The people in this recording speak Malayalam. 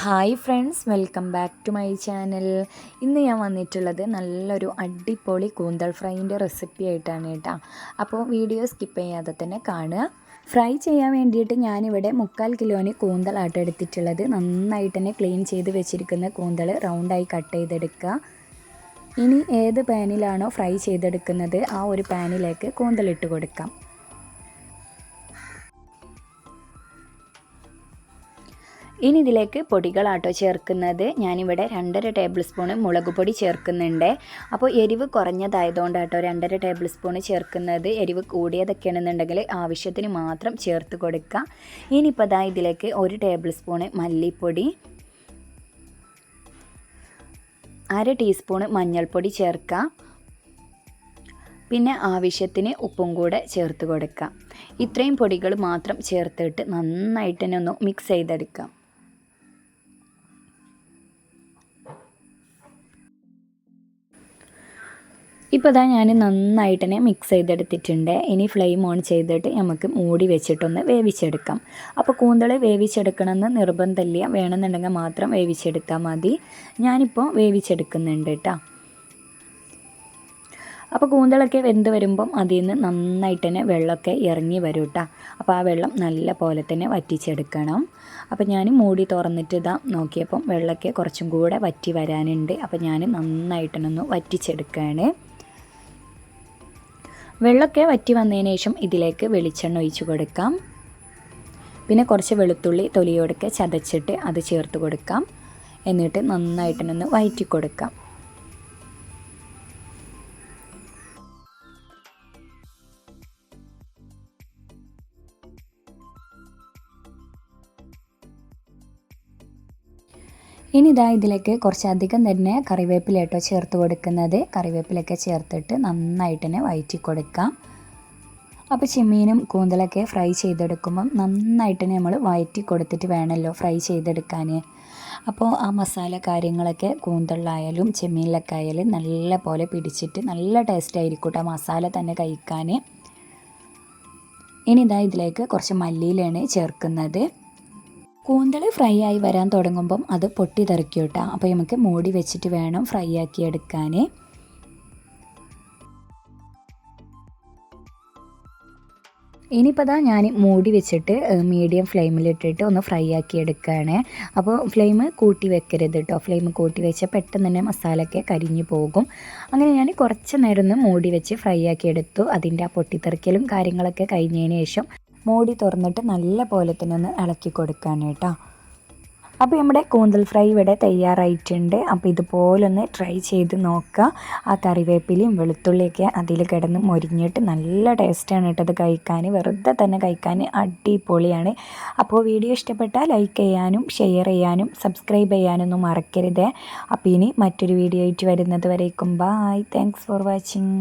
Hi friends welcome back to my channel. ഇന്ന് ഞാൻ വന്നിട്ടുള്ളത് നല്ലൊരു അടിപൊളി കൂന്തൽ ഫ്രൈന്റെ റെസിപ്പി ആയിട്ടാണ് കേട്ടോ. അപ്പോൾ വീഡിയോ സ്കിപ്പ് ചെയ്യാതെ തന്നെ കാണുക. ഫ്രൈ ചെയ്യാൻ വേണ്ടിയിട്ട് ഞാനിവിടെ മുക്കാൽ കിലോന് കൂന്തലാട്ട് എടുത്തിട്ടുള്ളത്. നന്നായിട്ട് തന്നെ ക്ലീൻ ചെയ്ത് വെച്ചിരിക്കുന്ന കൂന്തൽ റൗണ്ടായി കട്ട് ചെയ്തെടുക്കുക. ഇനി ഏത് പാനിലാണോ ഫ്രൈ ചെയ്തെടുക്കുന്നത് ആ ഒരു പാനിലേക്ക് കൂന്തലിട്ട് കൊടുക്കാം. ഇനി ഇതിലേക്ക് പൊടികളാട്ടോ ചേർക്കുന്നത്. ഞാനിവിടെ രണ്ടര ടേബിൾ സ്പൂണ് മുളക് പൊടി ചേർക്കുന്നുണ്ട്. അപ്പോൾ എരിവ് കുറഞ്ഞതായതുകൊണ്ടാട്ടോ രണ്ടര ടേബിൾ സ്പൂണ് ചേർക്കുന്നത്. എരിവ് കൂടിയതൊക്കെയാണെന്നുണ്ടെങ്കിൽ ആവശ്യത്തിന് മാത്രം ചേർത്ത് കൊടുക്കുക. ഇനിയിപ്പോൾ ദാ ഇതിലേക്ക് ഒരു ടേബിൾ സ്പൂണ് മല്ലിപ്പൊടി അര ടീസ്പൂണ് മഞ്ഞൾപ്പൊടി ചേർക്കുക. പിന്നെ ആവശ്യത്തിന് ഉപ്പും കൂടെ ചേർത്ത് കൊടുക്കുക. ഇത്രയും പൊടികൾ മാത്രം ചേർത്തിട്ട് നന്നായിട്ട് തന്നെ ഒന്ന് മിക്സ് ചെയ്തെടുക്കാം. ഇപ്പോൾ ഇതാ ഞാൻ നന്നായിട്ട് തന്നെ മിക്സ് ചെയ്തെടുത്തിട്ടുണ്ട്. ഇനി ഫ്ലെയിം ഓൺ ചെയ്തിട്ട് നമുക്ക് മൂടി വെച്ചിട്ടൊന്ന് വേവിച്ചെടുക്കാം. അപ്പോൾ കൂന്തൾ വേവിച്ചെടുക്കണമെന്ന് നിർബന്ധമില്ല. വേണമെന്നുണ്ടെങ്കിൽ മാത്രം വേവിച്ചെടുത്താൽ മതി. ഞാനിപ്പോൾ വേവിച്ചെടുക്കുന്നുണ്ട് കേട്ടോ അപ്പോൾ കൂന്തളൊക്കെ വെന്ത് വരുമ്പം അതിൽ നിന്ന് നന്നായിട്ട് തന്നെ വെള്ളമൊക്കെ ഇറങ്ങി വരും കേട്ടോ അപ്പോൾ ആ വെള്ളം നല്ല പോലെ തന്നെ വറ്റിച്ചെടുക്കണം. അപ്പോൾ ഞാൻ മൂടി തുറന്നിട്ട് ഇതാ നോക്കിയപ്പം വെള്ളമൊക്കെ കുറച്ചും കൂടെ വറ്റി വരാനുണ്ട്. അപ്പോൾ ഞാൻ നന്നായിട്ടൊന്ന് വറ്റിച്ചെടുക്കുകയാണ് വെള്ളമൊക്കെ വറ്റി വന്നതിന് ശേഷം ഇതിലേക്ക് വെളിച്ചെണ്ണ ഒഴിച്ചു കൊടുക്കാം. പിന്നെ കുറച്ച് വെളുത്തുള്ളി തൊലിയോടൊക്കെ ചതച്ചിട്ട് അത് ചേർത്ത് കൊടുക്കാം. എന്നിട്ട് നന്നായിട്ടൊന്ന് വയറ്റി കൊടുക്കാം. ഇനി ഇതാ ഇതിലേക്ക് കുറച്ചധികം തന്നെ കറിവേപ്പിലേട്ടോ ചേർത്ത് കൊടുക്കുന്നത്. കറിവേപ്പിലൊക്കെ ചേർത്തിട്ട് നന്നായിട്ട് തന്നെ വയറ്റി കൊടുക്കാം. അപ്പോൾ ചെമ്മീനും കൂന്തലൊക്കെ ഫ്രൈ ചെയ്തെടുക്കുമ്പം നന്നായിട്ട് തന്നെ നമ്മൾ വയറ്റി കൊടുത്തിട്ട് വേണമല്ലോ ഫ്രൈ ചെയ്തെടുക്കാൻ അപ്പോൾ ആ മസാല കാര്യങ്ങളൊക്കെ കൂന്തളിലായാലും ചെമ്മീനിലൊക്കെ ആയാലും നല്ല പോലെ പിടിച്ചിട്ട് നല്ല ടേസ്റ്റ് ആയിരിക്കും ആ മസാല തന്നെ കഴിക്കാൻ ഇനി ഇതാ ഇതിലേക്ക് കുറച്ച് മല്ലിയിലാണ് ചേർക്കുന്നത്. കൂന്തൽ ഫ്രൈ ആയി വരാൻ തുടങ്ങുമ്പം അത് പൊട്ടി തെറിക്കും കേട്ടോ അപ്പോൾ നമുക്ക് മൂടി വെച്ചിട്ട് വേണം ഫ്രൈ ആക്കി എടുക്കാൻ ഇനിയിപ്പോൾ ഞാൻ മൂടി വെച്ചിട്ട് മീഡിയം ഫ്ലെയിമിലിട്ടിട്ട് ഒന്ന് ഫ്രൈ ആക്കി എടുക്കുകയാണ് അപ്പോൾ ഫ്ലെയിം കൂട്ടി വെക്കരുത് കേട്ടോ ഫ്ലെയിം കൂട്ടി വെച്ചാൽ പെട്ടെന്ന് തന്നെ മസാലയൊക്കെ കരിഞ്ഞു പോകും. അങ്ങനെ ഞാൻ കുറച്ച് നേരം ഒന്ന് മൂടി വെച്ച് ഫ്രൈ ആക്കി എടുത്തു. അതിന്റെ ആ പൊട്ടിത്തെറിക്കലും കാര്യങ്ങളൊക്കെ കഴിഞ്ഞതിന് ശേഷം മൂടി തുറന്നിട്ട് നല്ല പോലെ തന്നെ ഒന്ന് ഇളക്കി കൊടുക്കാൻ കേട്ടോ. അപ്പോൾ നമ്മുടെ കൂന്തൽ ഫ്രൈ ഇവിടെ തയ്യാറായിട്ടുണ്ട്. അപ്പോൾ ഇതുപോലൊന്ന് ട്രൈ ചെയ്ത് നോക്കുക. ആ കറിവേപ്പിലയും വെളുത്തുള്ളിയൊക്കെ അതിൽ കിടന്ന് മുരിഞ്ഞിട്ട് നല്ല ടേസ്റ്റാണ് കേട്ടത് കഴിക്കാൻ. വെറുതെ തന്നെ കഴിക്കാൻ അടിപൊളിയാണ്. അപ്പോൾ വീഡിയോ ഇഷ്ടപ്പെട്ടാൽ ലൈക്ക് ചെയ്യാനും ഷെയർ ചെയ്യാനും സബ്സ്ക്രൈബ് ചെയ്യാനൊന്നും മറക്കരുത്. അപ്പോൾ ഇനി മറ്റൊരു വീഡിയോ ആയിട്ട് വരുന്നത് വരേക്കും. Bye thanks for watching